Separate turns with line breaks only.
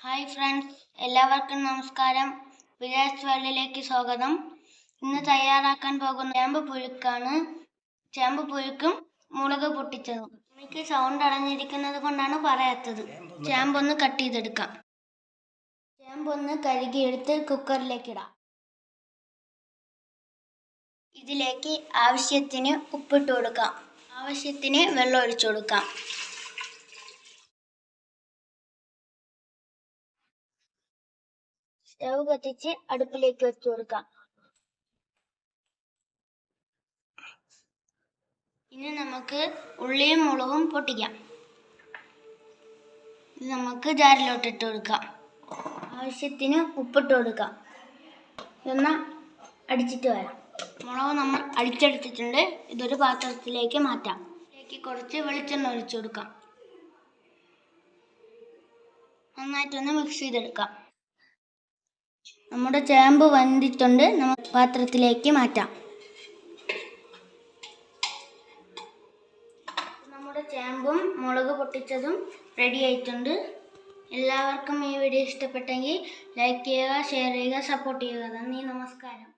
Hi friends എല്ലാവർക്കും നമസ്കാരം. വിലേഴ്സ് വേൾഡിലേക്ക് സ്വാഗതം. ഇന്ന് തയ്യാറാക്കാൻ പോകുന്ന ചേമ്പ് പുഴുക്കാണ്. ചേമ്പ് പുഴുക്കും മുളക് പൊട്ടിച്ചതും. എനിക്ക് സൗണ്ട് അടഞ്ഞിരിക്കുന്നത് കൊണ്ടാണ് പറയാത്തത്. ചേമ്പൊന്ന് കട്ട് ചെയ്തെടുക്കാം. ചേമ്പൊന്ന് കഴുകിയെടുത്ത് കുക്കറിലേക്ക് ഇടാം. ഇതിലേക്ക് ആവശ്യത്തിന് ഉപ്പിട്ട് കൊടുക്കാം. ആവശ്യത്തിന് വെള്ളം ഒഴിച്ചു കൊടുക്കാം. സ്റ്റവ് കത്തിച്ച് അടുപ്പിലേക്ക് വെച്ചു കൊടുക്കാം. ഇനി നമുക്ക് ഉള്ളിയും മുളകും പൊട്ടിക്കാം. നമുക്ക് ജാറിലോട്ട് ഇട്ട് കൊടുക്കാം. ആവശ്യത്തിന് ഉപ്പിട്ട് കൊടുക്കാം. എന്നാൽ അടിച്ചിട്ട് വരാം. മുളക് നമ്മൾ അടിച്ചെടുത്തിട്ടുണ്ട്. ഇതൊരു പാത്രത്തിലേക്ക് മാറ്റാം. ഇതിലേക്ക് കുറച്ച് വെളിച്ചെണ്ണ ഒഴിച്ചു കൊടുക്കാം. നന്നായിട്ടൊന്ന് മിക്സ് ചെയ്തെടുക്കാം. നമ്മുടെ ചേമ്പ് വന്നിട്ടുണ്ട്. നമ്മൾ പാത്രത്തിലേക്ക് മാറ്റാം. നമ്മുടെ ചേമ്പും മുളക് പൊട്ടിച്ചതും റെഡി ആയിട്ടുണ്ട്. എല്ലാവർക്കും ഈ വീഡിയോ ഇഷ്ടപ്പെട്ടെങ്കിൽ ലൈക്ക് ചെയ്യുക ഷെയർ ചെയ്യുക സപ്പോർട്ട് ചെയ്യുക. നന്ദി നമസ്കാരം.